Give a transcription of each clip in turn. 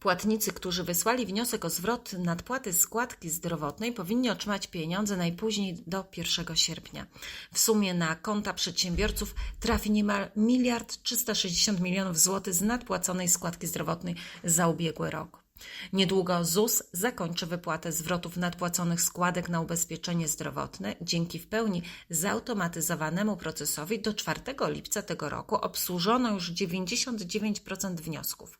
Płatnicy, którzy wysłali wniosek o zwrot nadpłaty składki zdrowotnej, powinni otrzymać pieniądze najpóźniej do 1 sierpnia. W sumie na konta przedsiębiorców trafi niemal miliard 360 milionów złotych z nadpłaconej składki zdrowotnej za ubiegły rok. Niedługo ZUS zakończy wypłatę zwrotów nadpłaconych składek na ubezpieczenie zdrowotne. Dzięki w pełni zautomatyzowanemu procesowi do 4 lipca tego roku obsłużono już 99% wniosków.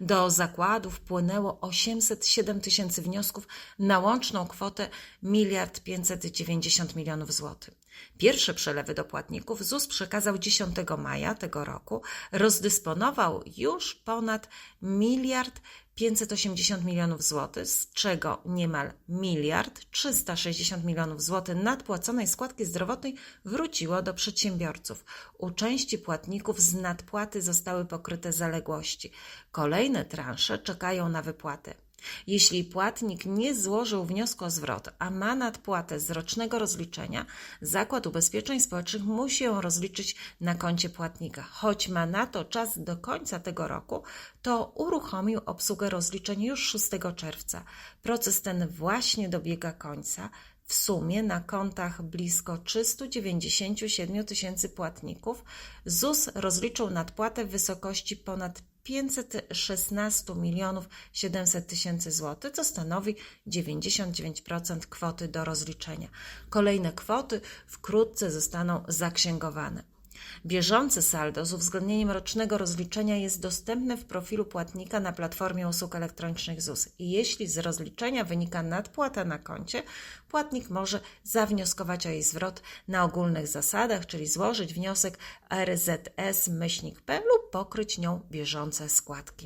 Do zakładu wpłynęło 807 tysięcy wniosków na łączną kwotę 1 590 milionów złotych. Pierwsze przelewy do płatników ZUS przekazał 10 maja tego roku. Rozdysponował już ponad miliard 580 milionów złotych, z czego niemal miliard 360 milionów złotych nadpłaconej składki zdrowotnej wróciło do przedsiębiorców. U części płatników z nadpłaty zostały pokryte zaległości. Kolejne transze czekają na wypłatę. Jeśli płatnik nie złożył wniosku o zwrot, a ma nadpłatę z rocznego rozliczenia, Zakład Ubezpieczeń Społecznych musi ją rozliczyć na koncie płatnika. Choć ma na to czas do końca tego roku, to uruchomił obsługę rozliczeń już 6 czerwca. Proces ten właśnie dobiega końca. W sumie na kontach blisko 397 tysięcy płatników ZUS rozliczył nadpłatę w wysokości ponad 516 milionów 700 tysięcy złotych, co stanowi 99% kwoty do rozliczenia. Kolejne kwoty wkrótce zostaną zaksięgowane. Bieżące saldo z uwzględnieniem rocznego rozliczenia jest dostępne w profilu płatnika na platformie usług elektronicznych ZUS. I jeśli z rozliczenia wynika nadpłata na koncie, płatnik może zawnioskować o jej zwrot na ogólnych zasadach, czyli złożyć wniosek RZS-P lub pokryć nią bieżące składki.